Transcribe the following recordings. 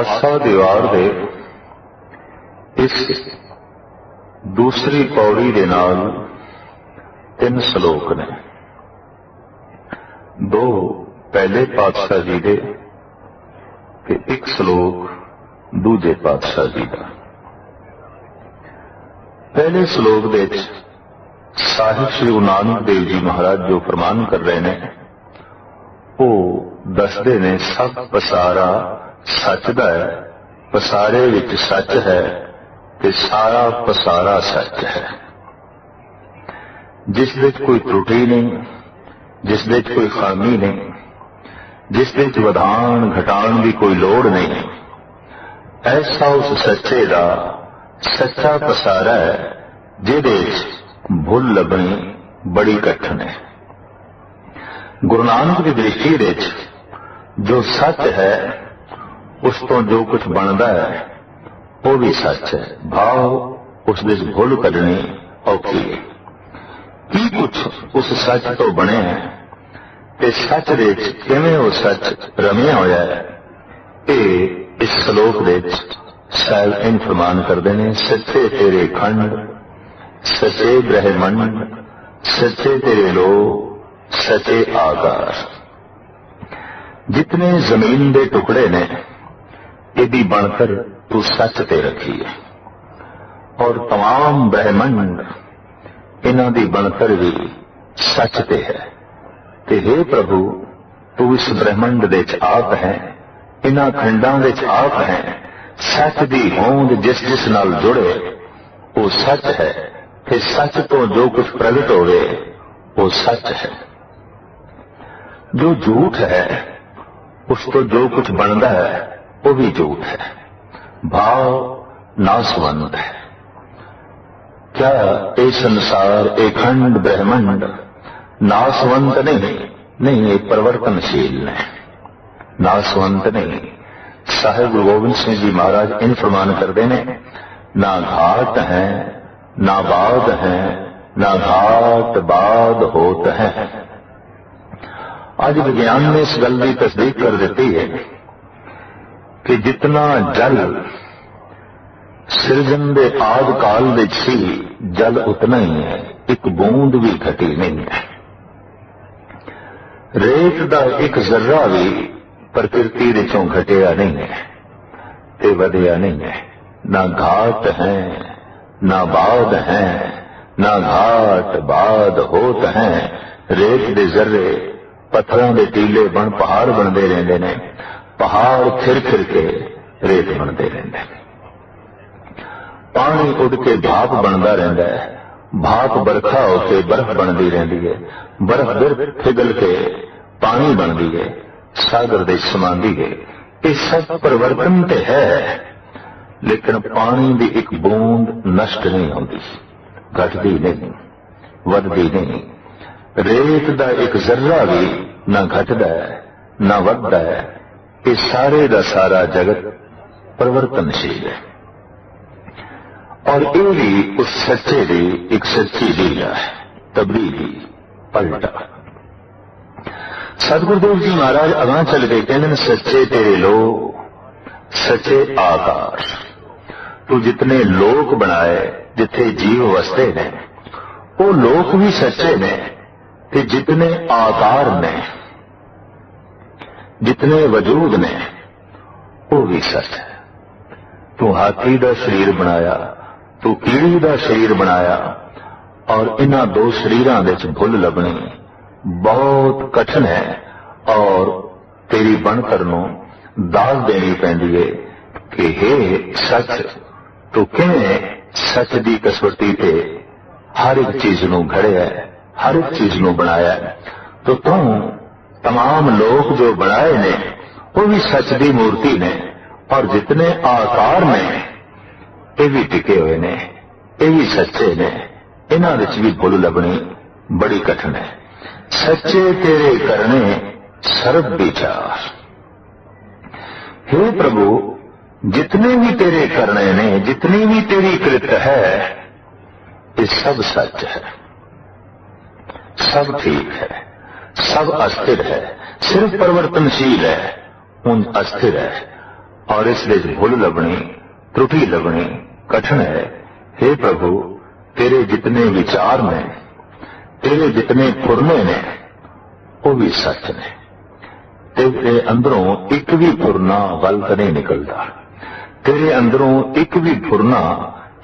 ਪਾਤਸ਼ਾਹ ਦੀਵਾਰ ਦੇ ਇਸ ਦੂਸਰੀ ਪੌੜੀ ਦੇ ਨਾਲ ਤਿੰਨ ਸ਼ਲੋਕ ਨੇ। ਦੋ ਪਹਿਲੇ ਪਾਤਸ਼ਾਹ ਜੀ ਦੇ ਤੇ ਇੱਕ ਸ਼ਲੋਕ ਦੂਜੇ ਪਾਤਸ਼ਾਹ ਜੀ ਦਾ। ਪਹਿਲੇ ਸ਼ਲੋਕ ਵਿੱਚ ਸਾਹਿਬ ਸ੍ਰੀ ਗੁਰੂ ਨਾਨਕ ਦੇਵ ਜੀ ਮਹਾਰਾਜ ਜੋ ਫਰਮਾਨ ਕਰ ਰਹੇ ਨੇ, ਉਹ ਦੱਸਦੇ ਨੇ ਸਭ ਪਸਾਰਾ ਸੱਚ ਦਾ ਹੈ, ਪਸਾਰੇ ਵਿੱਚ ਸੱਚ ਹੈ ਤੇ ਸਾਰਾ ਪਸਾਰਾ ਸੱਚ ਹੈ। ਜਿਸ ਵਿੱਚ ਕੋਈ ਤਰੁੱਟੀ ਨਹੀਂ, ਜਿਸ ਵਿੱਚ ਕੋਈ ਖਾਮੀ ਨਹੀਂ, ਜਿਸ ਵਿੱਚ ਵਧਾਣ ਘਟਾਣ ਦੀ ਕੋਈ ਲੋੜ ਨਹੀਂ, ਐਸਾ ਉਸ ਸੱਚੇ ਦਾ ਸੱਚਾ ਪਸਾਰਾ ਹੈ, ਜਿਹਦੇ ਵਿੱਚ ਭੁੱਲ ਲੱਭਣੀ ਬੜੀ ਕਠਿਨ ਹੈ। ਗੁਰੂ ਨਾਨਕ ਦੀ ਦ੍ਰਿਸ਼ਟੀ ਵਿੱਚ ਜੋ ਸੱਚ ਹੈ ਉਸ ਤੋਂ ਜੋ ਕੁਝ ਬਣਦਾ ਹੈ, ਉਹ ਵੀ ਸੱਚ ਹੈ। ਭਾਵ ਉਸ ਵਿੱਚ ਭੁੱਲ ਕੱਢਣੀ ਔਖੀ ਹੈ। ਕੀ ਕੁਝ ਉਸ ਸੱਚ ਤੋਂ ਬਣਿਆ ਹੈ ਤੇ ਸੱਚ ਦੇ ਵਿੱਚ ਕਿਵੇਂ ਉਹ ਸੱਚ ਰਮਿਆ ਹੋਇਆ ਹੈ, ਇਹ ਇਸ ਸ਼ਲੋਕ ਦੇ ਵਿੱਚ ਸਾਹਿਬ ਇਨ ਫਰਮਾਨ ਕਰਦੇ ਨੇ, ਸੱਚੇ ਤੇਰੇ ਖੰਡ, ਸੱਚੇ ਬ੍ਰਹਮੰਡ, ਸੱਚੇ ਤੇਰੇ ਲੋ ਸੱਚੇ ਆਕਾਰ ਜਿਤਨੇ ਜ਼ਮੀਨ ਦੇ ਟੁਕੜੇ ਨੇ ਇਹਦੀ ਬਣਤਰ ਤੂੰ ਸੱਚ ਤੇ ਰੱਖੀ ਹੈ ਔਰ तमाम ਬ੍ਰਹਮੰਡ ਇਹਨਾਂ ਦੀ ਬਣਤਰ ਵੀ ਸੱਚ ਤੇ ਹੈ ਤੇ हे ਪ੍ਰਭੂ ਤੂੰ ਇਸ ਬ੍ਰਹਮੰਡ ਦੇ ਵਿੱਚ ਆਪ ਹੈ ਇਹਨਾਂ ਖੰਡਾਂ ਵਿੱਚ ਆਪ ਹੈ ਸੱਚ ਦੀ ਹੋਂਦ ਜਿਸ ਜਿਸ ਨਾਲ ਜੁੜੇ ਉਹ ਸੱਚ ਹੈ ਤੇ ਸੱਚ ਤੋਂ ਜੋ ਕੁਝ ਪ੍ਰਗਟ ਹੋਵੇ ਉਹ ਸੱਚ ਹੈ ਜੋ ਝੂਠ ਹੈ ਉਸ ਤੋਂ ਜੋ ਕੁਝ ਬਣਦਾ ਹੈ وہ بھی جھوٹ ہے بھاؤ ناسوند ہے کیا اے سنسار ایکھنڈ برہمنڈ ناسوند نہیں نہیں ایک پرورتن شیل ہے ناسوند نہیں صاحب گرو گوبند سنگھ جی مہاراج ان فرمان کر دینے نہ گھاٹ ہیں نہ باد ہیں نہ گھاٹ باد ہوتا ہے آج وگیان نے اس گل کی تصدیق کر دیتی ہے ਕਿ ਜਿਤਨਾ ਜਲ ਸਿਰਜਣ ਦੇ ਆਦ ਕਾਲ ਵਿੱਚ ਸੀ ਜਲ ਉਤਨਾ ਹੀ ਹੈ, ਇੱਕ ਬੂੰਦ ਵੀ ਘਟੀ ਨਹੀਂ ਹੈ। ਰੇਤ ਦਾ ਇੱਕ ਜ਼ਰਰਾ ਵੀ ਪ੍ਰਕਿਰਤੀ ਵਿੱਚੋਂ ਘਟਿਆ ਨਹੀਂ ਹੈ ਤੇ ਵਧਿਆ ਨਹੀਂ ਹੈ। ਨਾ ਘਾਟ ਹੈ, ਨਾ ਬਾਦ ਹੈ, ਨਾ ਘਾਟ ਬਾਦ ਹੋਤ ਹੈ। ਰੇਤ ਦੇ ਜ਼ਰਰੇ ਪੱਥਰਾਂ ਦੇ ਟੀਲੇ ਬਣ, ਪਹਾੜ ਬਣਦੇ ਰਹਿੰਦੇ ਨੇ। ਪਹਾੜ ਖਿਰ ਖਿਰ ਕੇ ਰੇਤ ਬਣਦੇ ਰਹਿੰਦੇ ਪਾਣੀ ਉੱਡ ਕੇ ਭਾਪ ਬਣਦਾ ਰਹਿੰਦਾ ਹੈ। ਭਾਪ ਬਰਖਾ ਹੋ ਕੇ ਬਰਫ਼ ਬਣਦੀ ਰਹਿੰਦੀ ਹੈ। ਬਰਫ਼ ਫਿਰ ਪਿਘਲ ਕੇ ਪਾਣੀ ਬਣਦੀ ਹੈ। ਸਾਗਰ ਦੇ ਸਮਾਂਦੀ ਹੈ। ਇਹ ਸਭ ਪਰਿਵਰਤਨ ਤੇ ਹੈ। ਲੇਕਿਨ ਪਾਣੀ ਦੀ ਇੱਕ ਬੂੰਦ ਨਸ਼ਟ ਨਹੀਂ ਹੁੰਦੀ। ਘਟਦੀ ਨਹੀਂ, ਵੱਧਦੀ ਨਹੀਂ। ਰੇਤ ਦਾ ਇੱਕ ਜ਼ਰਰਾ ਵੀ ਨਾ ਘਟਦਾ ਨਾ ਵੱਧਦਾ ਹੈ। ਇਹ ਸਾਰੇ ਦਾ ਸਾਰਾ ਜਗਤ ਪਰਵਰਤਨਸ਼ੀਲ ਹੈ। ਔਰ ਇਹ ਵੀ ਉਸ ਸੱਚੇ ਦੀ, ਇੱਕ ਸੱਚੀ ਲੀਲਾ ਹੈ, ਤਬਦੀਲੀ, ਪਲਟਾ। ਸਤਿਗੁਰਦੇਵ ਜੀ ਮਹਾਰਾਜ ਅਗਾਂ ਚੱਲ ਕੇ ਕਹਿੰਦੇ ਨੇ, ਸੱਚੇ ਤੇਰੇ ਲੋ ਸੱਚੇ ਆਕਾਰ ਤੂੰ ਜਿਤਨੇ ਲੋਕ ਬਣਾਏ, ਜਿੱਥੇ ਜੀਵ ਵਸਦੇ ਨੇ, ਉਹ ਲੋਕ ਵੀ ਸੱਚੇ ਨੇ ਤੇ ਜਿਤਨੇ ਆਕਾਰ ਨੇ ਜਿਤਨੇ ਵਜੂਦ ਨੇ, ਉਹ ਵੀ ਸੱਚ ਹੈ। ਤੂੰ ਹਾਥੀ ਦਾ ਸਰੀਰ ਬਣਾਇਆ, ਤੂੰ ਕੀੜੀ ਦਾ ਸਰੀਰ ਬਣਾਇਆ, ਔਰ ਇਹਨਾਂ ਦੋ ਸਰੀਰਾਂ ਵਿੱਚ ਭੁੱਲ ਲੱਭਣੀ ਬਹੁਤ ਕਠਿਨ ਹੈ, ਔਰ ਤੇਰੀ ਬਣਤਰ ਨੂੰ ਦਾਸ ਦੇਣੀ ਪੈਂਦੀ ਏ ਕਿ हे ਸੱਚ, ਤੂੰ ਕਿਵੇਂ ਸੱਚ ਦੀ ਕਸਵਰਤੀ ਤੇ ਹਰ ਇੱਕ ਚੀਜ਼ ਨੂੰ ਘੜਿਆ, ਹਰ ਇੱਕ ਚੀਜ਼ ਨੂੰ ਬਣਾਇਆ। ਤੋ ਤੂੰ तमाम ਲੋਕ ਜੋ ਬਣਾਏ ਨੇ ਉਹ ਵੀ ਸੱਚ ਦੀ ਮੂਰਤੀ ਨੇ ਔਰ ਜਿਤਨੇ ਆਕਾਰ ਨੇ ਇਹ ਵੀ ਟਿਕੇ ਹੋਏ ਨੇ ਇਹ ਵੀ ਸੱਚੇ ਨੇ ਇਹਨਾਂ ਵਿੱਚ ਵੀ ਭੁੱਲ ਲੱਭਣੀ ਬੜੀ ਕਠਿਨ ਹੈ ਸੱਚੇ ਤੇਰੇ ਕਰਨੇ ਸਰਬ ਵਿਚਾਰ हे प्रभु जितने भी तेरे करने ने जितनी भी तेरी कृत है ये सब सच है सब ठीक है सब अस्थिर है सिर्फ परिवर्तनशील है उन अस्थिर है ਔਰ ਇਸ ਵਿੱਚ ਭੁੱਲ ਲੱਭਣੀ त्रुटि लगनी कठिन है हे प्रभु तेरे जितने विचार ने तेरे जितने फुरने ने वो भी सच ने तेरे अंदरों एक भी फुरना गलत नहीं निकलता तेरे अंदरों एक भी फुरना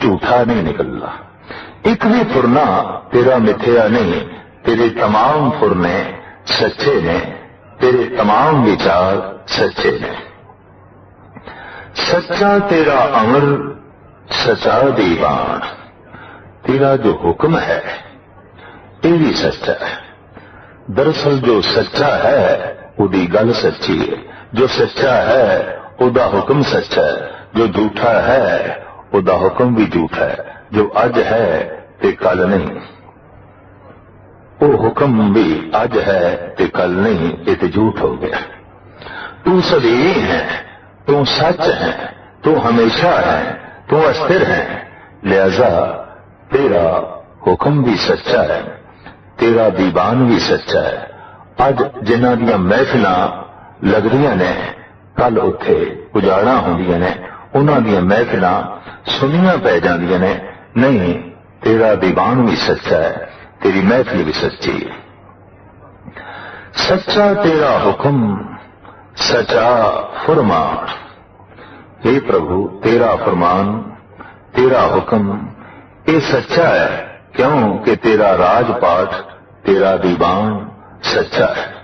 झूठा नहीं निकलता एक भी फुरना तेरा मिथ्या नहीं तेरे तमाम سچے ہیں تیرے تمام وچار سچے ہیں سچا تیرا امر، سچا دیوان۔ تیرا جو حکم ہے یہ بھی سچا ہے۔ دراصل جو سچا ہے وہ گل سچی ہے۔ جو سچا ہے وہ حکم سچا ہے۔ جو جھوٹا ہے وہ حکم بھی جھوٹا ہے۔ جو اج ہے، تے کل نہیں۔ وہ حکم بھی آج ہے کہ کل نہیں، یہ تو جھوٹ ہو گیا۔ تو سبھی ہے تو سچ ہے تو ہمیشہ ہے تو استر ہے لہذا تیرا حکم بھی سچا ہے، تیرا دیوان بھی سچا ہے۔ اج جنہ دیا محفل لگ رہی نے، کل اتے اجاڑا ہوں نے انہوں دیا محفل سنیا پی جی نے، نہیں، تیرا دیوان بھی سچا ہے۔ تیری محفل بھی سچی۔ سچا تیرا حکم، سچا فرمان۔ اے پربھو، تیرا فرمان، تیرا حکم۔ یہ سچا ہے، کیوں کہ تیرا راج پاٹ تیرا دیوان سچا ہے۔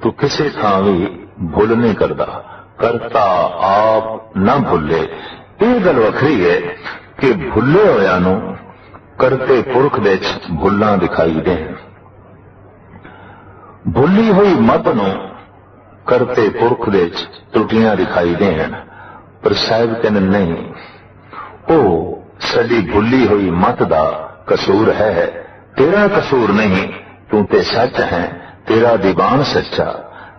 تو کسے تھان بھی بھول نہیں کرتا کرتا آپ نہ بھولے۔ یہ گل وکری ہے کہ بھولے ہوا نو ਕਰਤੇ ਪੁਰਖ ਦੇ ਭੁੱਲਾਂ ਦਿਖਾਈ ਦੇਣ। ਭੁੱਲੀ ਹੋਈ ਮਤ ਨੂੰ ਕਰਤੇ ਪੁਰਖ ਦੇ ਟੁੱਟੀਆਂ ਦਿਖਾਈ ਦੇਣ, ਪਰ ਸਾਹਿਬ ਕਹਿੰਦੇ ਨਹੀਂ, ਉਹ ਸਦੀ ਭੁੱਲੀ ਹੋਈ ਮਤ ਦਾ ਕਸੂਰ ਹੈ, ਤੇਰਾ ਕਸੂਰ ਨਹੀਂ, ਤੂੰ ਤੇ ਸੱਚ ਹੈ, ਤੇਰਾ ਦੀਵਾਨ ਸੱਚਾ,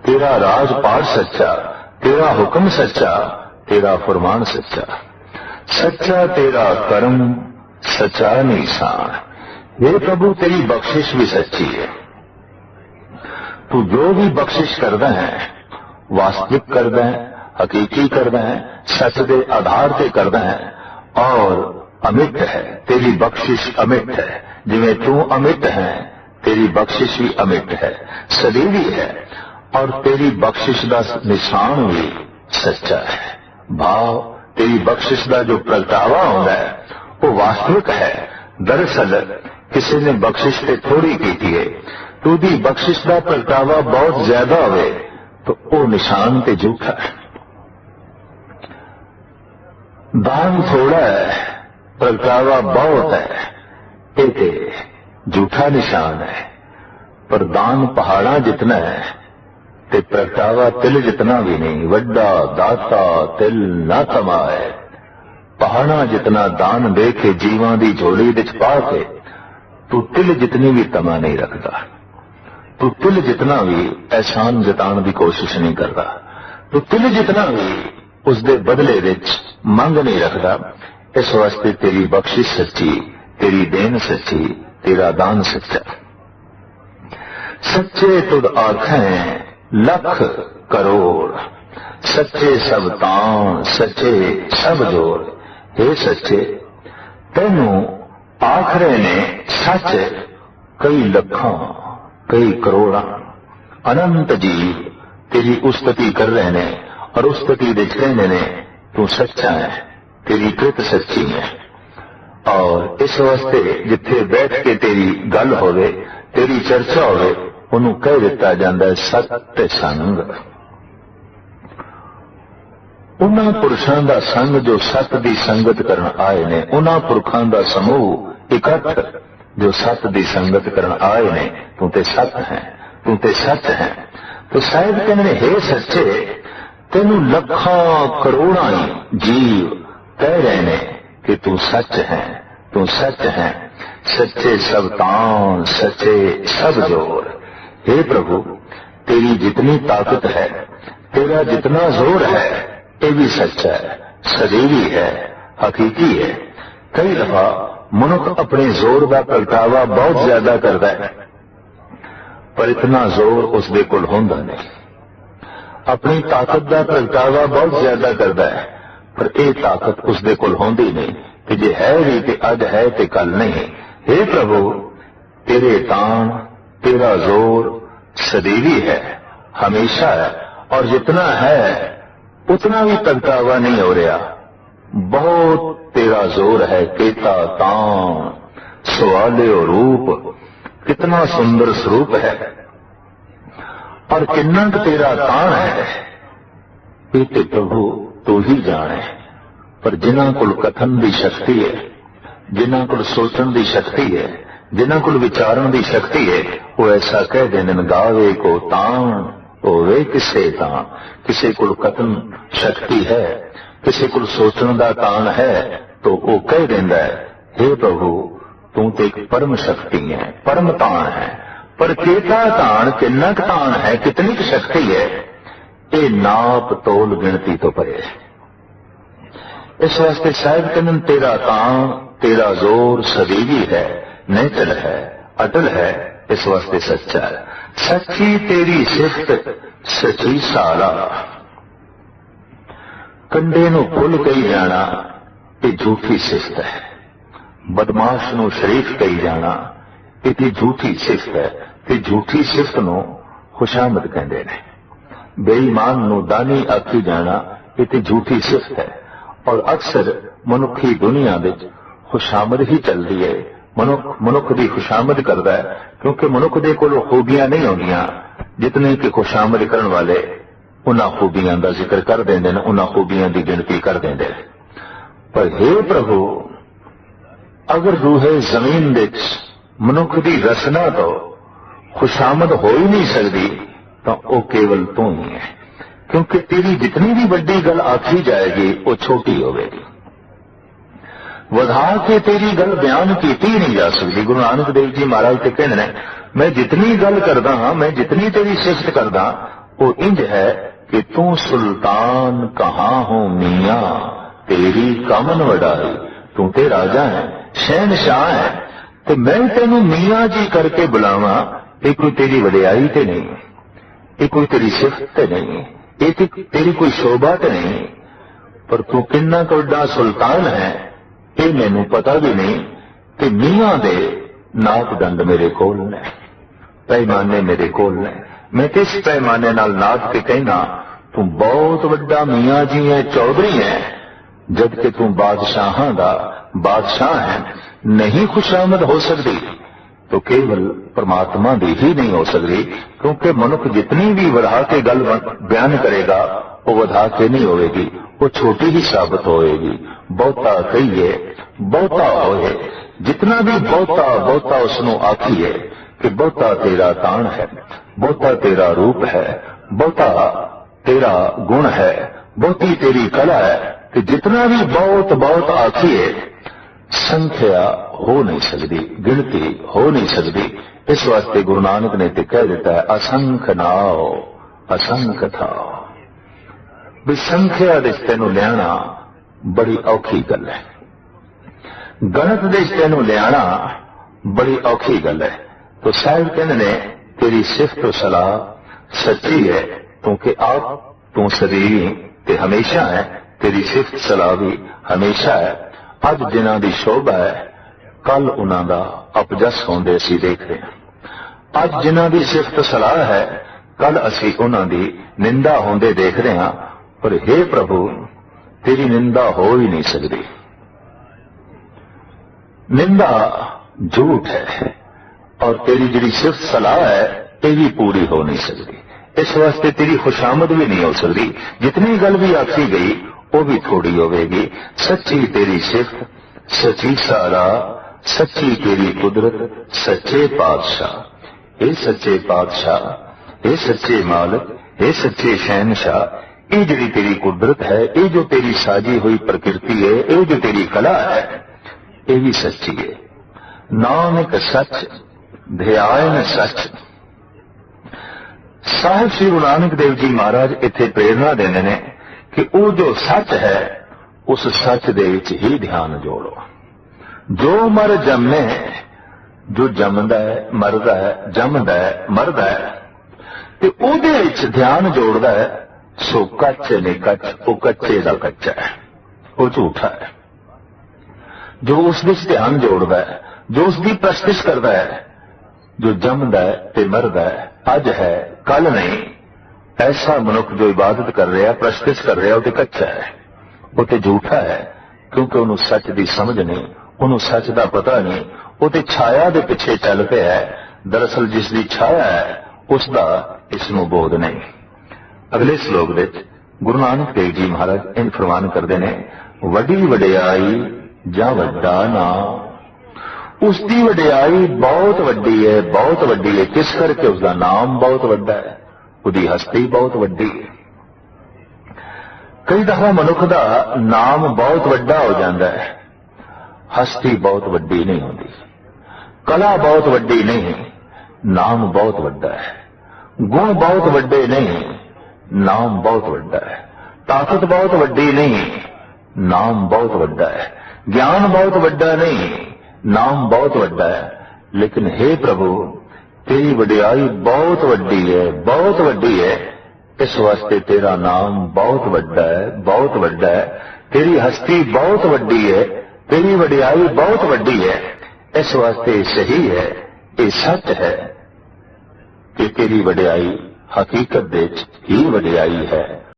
ਤੇਰਾ ਰਾਜ ਪਾਠ ਸੱਚਾ, ਤੇਰਾ ਹੁਕਮ ਸੱਚਾ, ਤੇਰਾ ਫਰਮਾਨ ਸੱਚਾ। ਸੱਚਾ ਤੇਰਾ ਕਰਮ سچا نہیں سان اے پربو تیری بخشش بھی سچی ہے۔ تو جو بھی بخشش کر دے ہیں واسطک کر ہیں، حقیقی کر ہیں، سچ دے، آدھار تے کر اور امت ہے، تیری بخشش امیت ہے۔ جی تو امیت ہے تیری بخشش بھی امت ہے۔ سلیوی ہے، اور تیری بخشش دا نشان بھی سچا ہے۔ بھاؤ، تیری بخشش دا جو پرکتاوہ ہوں گا ہے وہ واستوک ہے۔ دراصل، کسی نے بخشش پہ تھوڑی کی تھی۔ تو دی بخشش کا پرتاوا بہت زیادہ ہوئے، تو وہ نشان پہ جھوٹا ہے۔ دان تھوڑا ہے پرتاوا بہت ہے۔ یہ جھوٹا نشان ہے۔ پر دان پہاڑا جتنا ہے، تے پرتاوا تل جتنا بھی نہیں، وڈا داتا تل نہ کمائے ਪਹਾਣਾ ਜਿਤਨਾ ਦਾਨ ਦੇ ਕੇ ਜੀਵਾਂ ਦੀ ਝੋਲੀ ਵਿੱਚ ਪਾ ਕੇ, ਤੂੰ ਤਿਲ ਜਿਤਨੀ ਵੀ ਤਮਾ ਨਹੀਂ ਰੱਖਦਾ। ਤੂੰ ਤਿਲ ਜਿਤਨਾ ਵੀ ਐਸ਼ਾਨ ਜਤਾਣ ਦੀ ਕੋਸ਼ਿਸ਼ ਨਹੀਂ ਕਰਦਾ। ਤੂੰ ਤਿਲ ਜਿਤਨਾ ਵੀ ਉਸ ਦੇ ਬਦਲੇ ਵਿੱਚ ਮੰਗ ਨਹੀਂ ਰੱਖਦਾ। ਇਸ ਵਾਸਤੇ ਤੇਰੀ ਬਖਸ਼ਿਸ਼ ਸੱਚੀ, ਤੇਰੀ ਦੇਣ ਸੱਚੀ, ਤੇਰਾ ਦਾਨ ਸੱਚਾ। ਸੱਚੇ ਤੁਧ ਆਖੇ, ਲੱਖ ਕਰੋੜ। ਸੱਚੇ ਸਭ ਤਾਂ, ਸੱਚੇ ਸਭ ਜੋੜ। हे ਸੱਚੇ ਤੈਨੂੰ ਆਖਰੇ ਨੇ ਸੱਚ ਕਈ ਲੱਖਾਂ ਕਈ ਕਰੋੜਾਂ ਅਨੰਤ ਜੀਵ ਤੇਰੀ ਉਸਤਤੀ ਕਰ ਰਹੇ ਨੇ और उस प्रति कहने ने तू सच्चा है तेरी कृत सच्ची है और इस वास्ते जिथे बैठ के तेरी गल होवे तेरी चर्चा होवे ਉਹਨੂੰ ਕਹਿ ਦਿੱਤਾ ਜਾਂਦਾ ਹੈ ਸਤ ਤੇ ਸੰਗ ਉਹਨਾਂ ਪੁਰਸ਼ਾਂ ਦਾ ਸੰਗ ਜੋ ਸਤ ਦੀ ਸੰਗਤ ਕਰਨ ਆਏ ਨੇ ਉਹਨਾਂ ਪੁਰਖਾਂ ਦਾ ਸਮੂਹ ਇਕੱਠ ਜੋ ਸਤ ਦੀ ਸੰਗਤ ਕਰਨ ਆਏ ਨੇ ਤੂੰ ਤੇ ਸਤ ਹੈ ਤੂੰ ਤੇ ਸੱਚ ਹੈ ਤੋ ਸਾਹਿਬ ਕਹਿੰਦੇ ਨੇ हे ਸੱਚੇ ਤੈਨੂੰ ਲੱਖਾਂ ਕਰੋੜਾਂ ਜੀਵ ਕਹਿ ਰਹੇ ਨੇ ਕਿ ਤੂੰ ਸੱਚ ਹੈ ਤੂੰ ਸੱਚ ਹੈ ਸੱਚੇ ਸਭ ਤਾਂ ਸੱਚੇ ਸਭ ਜੋਰ हे प्रभु तेरी जितनी ताकत है तेरा जितना जोर है یہ بھی سچا ہے سجیوی ہے، حقیقی ہے۔ کئی دفعہ منک اپنے زور کا پلٹاوا بہت زیادہ کرتا ہے، پر اتنا زور اس دے کل ہوں نہیں۔ اپنی طاقت کا پلٹاوا بہت زیادہ کرتا ہے، پر یہ طاقت اس دے کل ہوں نہیں کہ جی ہے بھی تو اج ہے تو کل نہیں۔ ہے پربھو، تیرے تان، تیرا زور سدیوی ہے، ہمیشہ ہے۔ اور جتنا ہے उतना भी तकतावा नहीं हो रहा बहुत तेरा जोर है केता ताम सवाले रूप कितना सुंदर स्वरूप है और किन्ना तेरा ताण है बेटे प्रभु तू ही जाने पर जिन्हों को कथन की शक्ति है जिन्हों को सोचण की शक्ति है जिन्हों को विचारण की शक्ति है वो ऐसा कह देने गावे को ताण ਹੋਵੇ ਕਿਸੇ ਤਾਂ, ਕਿਸੇ ਕੋਲ ਕਥਨ ਸ਼ਕਤੀ ਹੈ, ਕਿਸੇ ਕੋਲ ਸੋਚਣ ਦਾ ਤਾਣ ਹੈ, ਤਾਂ ਉਹ ਕਹਿ ਦਿੰਦਾ ਹੈ हे ਪ੍ਰਭੂ, ਤੂੰ ਤੇ ਇੱਕ ਪਰਮ ਸ਼ਕਤੀ ਹੈ, ਪਰਮ ਤਾਣ ਹੈ। ਪਰ ਕਿਹਦਾ ਤਾਣ ਕਿੰਨਾ ਕੁ ਤਾਣ ਹੈ, ਕਿਤਨੀ ਕੁ ਸ਼ਕਤੀ ਹੈ, ਇਹ ਨਾਪ ਤੋਲ ਗਿਣਤੀ ਤੋਂ ਪਰੇ ਹੈ। ਇਸ ਵਾਸਤੇ ਸਾਹਿਬ ਕਹਿੰਦੇ ਤੇਰਾ ਤਾਣ, ਤੇਰਾ ਜ਼ੋਰ ਸਦੀਵੀ ਹੈ, ਨੈਚਲ ਹੈ, ਅਟਲ ਹੈ, ਇਸ ਵਾਸਤੇ ਸੱਚਾ ਹੈ। ਸੱਚੀ ਤੇਰੀ ਸਿਫਤ, ਸੱਚੀ ਸਾਲਾ। ਕੰਡੇ ਨੂੰ ਫੁੱਲ ਕਹੀ ਜਾਣਾ, ਇਹ ਝੂਠੀ ਸਿਫਤ ਹੈ। ਬਦਮਾਸ਼ ਨੂੰ ਸ਼ਰੀਫ ਕਹੀ ਜਾਣਾ, ਇਹ ਤੇ ਝੂਠੀ ਸਿਫਤ ਹੈ। ਤੇ ਝੂਠੀ ਸਿਫਤ ਨੂੰ ਖੁਸ਼ਾਮਦ ਕਹਿੰਦੇ ਨੇ। ਬੇਈਮਾਨ ਨੂੰ ਦਾਨੀ ਆਖੀ ਜਾਣਾ, ਇਹ ਤੇ ਝੂਠੀ ਸਿਫਤ ਹੈ। ਔਰ ਅਕਸਰ ਮਨੁੱਖੀ ਦੁਨੀਆ ਵਿੱਚ ਖੁਸ਼ਾਮਦ ਹੀ ਚੱਲਦੀ ਹੈ। ਮਨੁੱਖ ਮਨੁੱਖ ਦੀ ਖੁਸ਼ਾਮਦ ਕਰਦਾ ਹੈ, ਕਿਉਂਕਿ ਮਨੁੱਖ ਦੇ ਕੋਲ ਖੂਬੀਆਂ ਨਹੀਂ ਹੁੰਦੀਆਂ ਜਿਤਨੇ ਕਿ ਖੁਸ਼ਾਮਦ ਕਰਨ ਵਾਲੇ ਉਹਨਾਂ ਖੂਬੀਆਂ ਦਾ ਜ਼ਿਕਰ ਕਰ ਦਿੰਦੇ ਨੇ, ਉਹਨਾਂ ਖੂਬੀਆਂ ਦੀ ਗਿਣਤੀ ਕਰ ਦਿੰਦੇ ਨੇ। ਪਰ हे ਪ੍ਰਭੂ, ਅਗਰ ਰੂਹੇ ਜ਼ਮੀਨ ਵਿੱਚ ਮਨੁੱਖ ਦੀ ਰਸਨਾ ਤੋਂ ਖੁਸ਼ਾਮਦ ਹੋ ਹੀ ਨਹੀਂ ਸਕਦੀ, ਤਾਂ ਉਹ ਕੇਵਲ ਤੂੰ ਹੀ ਹੈ। ਕਿਉਂਕਿ ਤੇਰੀ ਜਿਤਨੀ ਵੀ ਵੱਡੀ ਗੱਲ ਆਖੀ ਜਾਏਗੀ, ਉਹ ਛੋਟੀ ਹੋਵੇਗੀ। ਵਧਾ ਕੇ ਤੇਰੀ ਗੱਲ ਬਿਆਨ ਕੀਤੀ ਨਹੀਂ ਜਾ ਸਕਦੀ। ਗੁਰੂ ਨਾਨਕ ਦੇਵ ਜੀ ਮਹਾਰਾਜ ਤੇ ਕਹਿੰਦੇ ਨੇ, ਮੈਂ ਜਿਤਨੀ ਗੱਲ ਕਰਦਾ ਹਾਂ, ਮੈਂ ਜਿਤਨੀ ਤੇਰੀ ਸਿਫਤ ਕਰਦਾ, ਉਹ ਇੰਜ ਹੈ ਕਿ ਤੂੰ ਸੁਲਤਾਨ ਕਹਾ ਹੋ ਮੀਆਂ? ਤੇਰੀ ਕਮਨ ਵਡਾਈ, ਤੂੰ ਤੇ ਰਾਜਾ ਹੈ ਸ਼ਹਿਨशाह ਹੈ। ਤੇ ਮੈਂ ਤੈਨੂੰ ਮੀਆਂ ਜੀ ਕਰਕੇ ਬੁਲਾਵਾਂ, ਇਹ ਕੋਈ ਤੇਰੀ ਵਡਿਆਈ ਤੇ ਨਹੀਂ, ਇਹ ਕੋਈ ਤੇਰੀ ਸਿਫਤ ਤੇ ਨਹੀਂ, ਇਹ ਤੇਰੀ ਕੋਈ ਸ਼ੋਭਾ ਤੇ ਨਹੀਂ। ਪਰ ਤੂੰ ਕਿੰਨਾ ਕੁ ਵੱਡਾ ਸੁਲਤਾਨ ਹੈ ਇਹ ਮੈਨੂੰ ਪਤਾ ਵੀ ਨਹੀਂ ਕਿ ਮੀਆਂ ਦੇ ਨਾਪ ਦੰਡ ਮੇਰੇ ਕੋਲ ਨੇ ਪੈਮਾਨੇ ਮੇਰੇ ਕੋਲ ਨੇ ਮੈਂ ਕਿਸ ਪੈਮਾਨੇ ਨਾਲ ਨਾਪ ਕੇ ਕਹਿਣਾ ਤੂੰ ਬਹੁਤ ਵੱਡਾ ਮੀਆਂ ਜੀ ਹੈ ਚੌਧਰੀ ਹੈ ਜਦ ਕਿ ਤੂੰ ਬਾਦਸ਼ਾਹਾਂ ਦਾ ਬਾਦਸ਼ਾਹ ਹੈ ਨਹੀਂ ਖੁਸ਼ਾਮਦ ਹੋ ਸਕਦੀ तो केवल परमात्मा ਦੀ ਹੀ ਨਹੀਂ ਹੋ ਸਕਦੀ ਕਿਉਂਕਿ ਮਨੁੱਖ ਜਿਤਨੀ ਵੀ ਵਧਾ ਕੇ ਗੱਲ ਬਿਆਨ ਕਰੇਗਾ ਉਹ ਵਧਾ ਕੇ ਨਹੀਂ ਹੋਵੇਗੀ ਉਹ ਛੋਟੀ ਹੀ ਸਾਬਤ ਹੋਏਗੀ ਬਹੁਤਾ ਕਹੀਏ, ਬਹੁਤਾ ਹੋਏ। ਜਿਤਨਾ ਵੀ ਬਹੁਤਾ ਬਹੁਤਾ ਉਸ ਨੂੰ ਆਖੀਏ ਕਿ ਬਹੁਤਾ ਤੇਰਾ ਤਾਣ ਹੈ, ਬਹੁਤਾ ਤੇਰਾ ਰੂਪ ਹੈ, ਬਹੁਤਾ ਤੇਰਾ ਗੁਣ ਹੈ, ਬਹੁਤੀ ਤੇਰੀ ਕਲਾ ਹੈ ਤੇ ਜਿਤਨਾ ਵੀ ਬਹੁਤ ਬਹੁਤ ਆਖੀਏ, ਸੰਖਿਆ ਹੋ ਨਹੀਂ ਸਕਦੀ, ਗਿਣਤੀ ਹੋ ਨਹੀਂ ਸਕਦੀ। ਇਸ ਵਾਸਤੇ ਗੁਰੂ ਨਾਨਕ ਨੇ ਤੇ ਕਹਿ ਦਿੱਤਾ ਹੈ, ਅਸੰਖ ਨਾਉ, ਅਸੰਖ ਥਾਉ। ਵੀ ਸੰਖਿਆ ਦੇ ਤੈਨੂੰ ਲਿਆਣਾ ਬੜੀ ਔਖੀ ਗੱਲ ਹੈ। ਗਣਤ ਦੇ ਤੈਨੂੰ ਲਿਆਣਾ ਬੜੀ ਔਖੀ ਗੱਲ ਹੈ। ਤੋ ਸਾਹਿਬ ਕਹਿੰਦੇ ਨੇ, ਤੇਰੀ ਸਿਫਤ ਸਲਾਹ ਸੱਚੀ ਹੈ, ਕਿਉਂਕਿ ਆਪ ਤੂੰ ਸਰੀਰ ਤੇ ਹਮੇਸ਼ਾ ਹੈ, ਤੇਰੀ ਸਿਫਤ ਸਲਾਹ ਵੀ ਹਮੇਸ਼ਾ ਹੈ। ਅੱਜ ਜਿਨ੍ਹਾਂ ਦੀ ਸ਼ੋਭਾ ਹੈ ਕੱਲ ਉਹਨਾਂ ਦਾ ਅਪਜਸ ਹੁੰਦੇ ਅਸੀਂ ਦੇਖਦੇ ਹਾਂ। ਅੱਜ ਜਿਨ੍ਹਾਂ ਦੀ ਸਿਫਤ ਸਲਾਹ ਹੈ ਕੱਲ ਅਸੀਂ ਉਹਨਾਂ ਦੀ ਨਿੰਦਾ ਹੁੰਦੇ ਦੇਖਦੇ ਹਾਂ। ਪਰ हे ਪ੍ਰਭੂ ਤੇਰੀ ਨਿੰਦਾ ਹੋ ਹੀ ਨਹੀਂ ਸਕਦੀ ਨਿੰਦਾ ਝੂਠ ਹੈ ਔਰ ਤੇਰੀ ਜਿਹੜੀ ਸਿਫਤ ਸਲਾਹ ਹੈ ਇਹ ਵੀ ਪੂਰੀ ਹੋ ਨਹੀਂ ਸਕਦੀ ਇਸ ਵਾਸਤੇ ਤੇਰੀ ਖੁਸ਼ਾਮਦ ਵੀ ਨਹੀਂ ਹੋ ਸਕਦੀ ਜਿਤਨੀ ਗੱਲ ਵੀ ਆਖੀ ਗਈ ਉਹ ਵੀ ਥੋੜੀ ਹੋਵੇਗੀ ਸੱਚੀ ਤੇਰੀ ਸਿਫਤ ਸੱਚੀ ਸਾਰਾ ਸੱਚੀ ਤੇਰੀ ਕੁਦਰਤ ਸੱਚੇ ਪਾਤਸ਼ਾਹ ਇਹ ਸੱਚੇ ਪਾਤਸ਼ਾਹ ਇਹ ਸੱਚੇ ਮਾਲਕ ਇਹ ਸੱਚੇ ਸ਼ਹਿਨशाह ਇਹ ਜਿਹੜੀ ਤੇਰੀ ਕੁਦਰਤ ਹੈ, ਇਹ ਜੋ ਤੇਰੀ ਸਾਜੀ ਹੋਈ ਪ੍ਰਕਿਰਤੀ ਹੈ, ਇਹ ਜੋ ਤੇਰੀ ਕਲਾ ਹੈ, ਇਹ ਵੀ ਸੱਚੀ ਹੈ। ਨਾਨਕ ਸੱਚ ਧਿਆਨ ਸੱਚ। ਸਾਹਿਬ ਸ੍ਰੀ ਗੁਰੂ ਨਾਨਕ ਦੇਵ ਜੀ ਮਹਾਰਾਜ ਇੱਥੇ ਪ੍ਰੇਰਣਾ ਦਿੰਦੇ ਨੇ ਕਿ ਉਹ ਜੋ ਸੱਚ ਹੈ, ਉਸ ਸੱਚ ਦੇ ਵਿੱਚ ਹੀ ਧਿਆਨ ਜੋੜੋ। ਜੋ ਮਰ ਜੰਮੇ, ਜੋ ਜੰਮਦਾ ਹੈ, ਮਰਦਾ ਹੈ, ਜੰਮਦਾ ਹੈ, ਮਰਦਾ ਹੈ, ਤੇ ਉਹਦੇ ਵਿੱਚ ਧਿਆਨ ਜੋੜਦਾ ਹੈ ਸੋ ਕੱਚੇ ਨੇ ਕੱਚ, ਉਹ ਕੱਚੇ ਦਾ ਕੱਚਾ ਹੈ, ਉਹ ਝੂਠਾ ਹੈ। ਜੋ ਉਸ ਵਿੱਚ ਧਿਆਨ ਜੋੜਦਾ ਹੈ, ਜੋ ਉਸ ਦੀ ਪ੍ਰਸਤਿਸ਼ ਕਰਦਾ ਹੈ, ਜੋ ਜੰਮਦਾ ਹੈ ਤੇ ਮਰਦਾ ਹੈ, ਅੱਜ ਹੈ ਕੱਲ ਨਹੀਂ, ਐਸਾ ਮਨੁੱਖ ਜੋ ਇਬਾਦਤ ਕਰ ਰਿਹਾ, ਪ੍ਰਸਤਿਸ਼ ਕਰ ਰਿਹਾ, ਉਹ ਤੇ ਕੱਚਾ ਹੈ, ਉਹ ਤੇ ਝੂਠਾ ਹੈ, ਕਿਉਂਕਿ ਉਹਨੂੰ ਸੱਚ ਦੀ ਸਮਝ ਨਹੀਂ, ਉਹਨੂੰ ਸੱਚ ਦਾ ਪਤਾ ਨਹੀਂ, ਉਹ ਤੇ ਛਾਇਆ ਦੇ ਪਿੱਛੇ ਚੱਲ ਪਿਆ ਹੈ, ਦਰਅਸਲ ਜਿਸ ਦੀ ਛਾਇਆ ਹੈ, ਉਸ ਦਾ ਇਸ ਨੂੰ ਬੋਧ ਨਹੀਂ। ਅਗਲੇ ਸ਼ਲੋਕ ਵਿੱਚ ਗੁਰੂ ਨਾਨਕ ਦੇਵ ਜੀ ਮਹਾਰਾਜ ਇਹ ਫਰਮਾਨ ਕਰਦੇ ਨੇ, ਵੱਡੀ ਵਡਿਆਈ ਜਾਂ ਵੱਡਾ ਨਾਮ ਉਸ ਦੀ ਵਡਿਆਈ ਬਹੁਤ ਵੱਡੀ ਹੈ, ਬਹੁਤ ਵੱਡੀ ਹੈ। ਕਿਸ ਕਰਕੇ ਉਸ ਦਾ ਨਾਮ ਬਹੁਤ ਵੱਡਾ ਹੈ? ਉਹਦੀ ਹਸਤੀ ਬਹੁਤ ਵੱਡੀ ਹੈ। ਕਈ ਦਫਾ ਮਨੁੱਖ ਦਾ ਨਾਮ ਬਹੁਤ ਵੱਡਾ ਹੋ ਜਾਂਦਾ ਹੈ। ਹਸਤੀ ਬਹੁਤ ਵੱਡੀ ਨਹੀਂ ਹੁੰਦੀ। ਕਲਾ ਬਹੁਤ ਵੱਡੀ ਨਹੀਂ ਨਾਮ ਬਹੁਤ ਵੱਡਾ ਹੈ। ਗੁਣ ਬਹੁਤ ਵੱਡੇ ਨਹੀਂ ਨਾਮ ਬਹੁਤ ਵੱਡਾ ਹੈ। ਤਾਕਤ ਬਹੁਤ ਵੱਡੀ ਨਹੀਂ, ਨਾਮ ਬਹੁਤ ਵੱਡਾ ਹੈ। ਗਿਆਨ ਬਹੁਤ ਵੱਡਾ ਨਹੀਂ, ਨਾਮ ਬਹੁਤ ਵੱਡਾ ਹੈ। ਲੇਕਿਨ हे ਪ੍ਰਭੂ, ਤੇਰੀ ਵਡਿਆਈ ਬਹੁਤ ਵੱਡੀ ਹੈ, ਬਹੁਤ ਵੱਡੀ ਹੈ। ਇਸ ਵਾਸਤੇ ਤੇਰਾ ਨਾਮ ਬਹੁਤ ਵੱਡਾ ਹੈ, ਬਹੁਤ ਵੱਡਾ ਹੈ। ਤੇਰੀ ਹਸਤੀ ਬਹੁਤ ਵੱਡੀ ਹੈ, ਤੇਰੀ ਵਡਿਆਈ ਬਹੁਤ ਵੱਡੀ ਹੈ। ਇਸ ਵਾਸਤੇ ਸਹੀ ਹੈ, ਇਹ ਸੱਚ ਹੈ ਕਿ ਤੇਰੀ ਵਡਿਆਈ ਹਕੀਕਤ ਵਿੱਚ ਹੀ ਵਡਿਆਈ ਹੈ।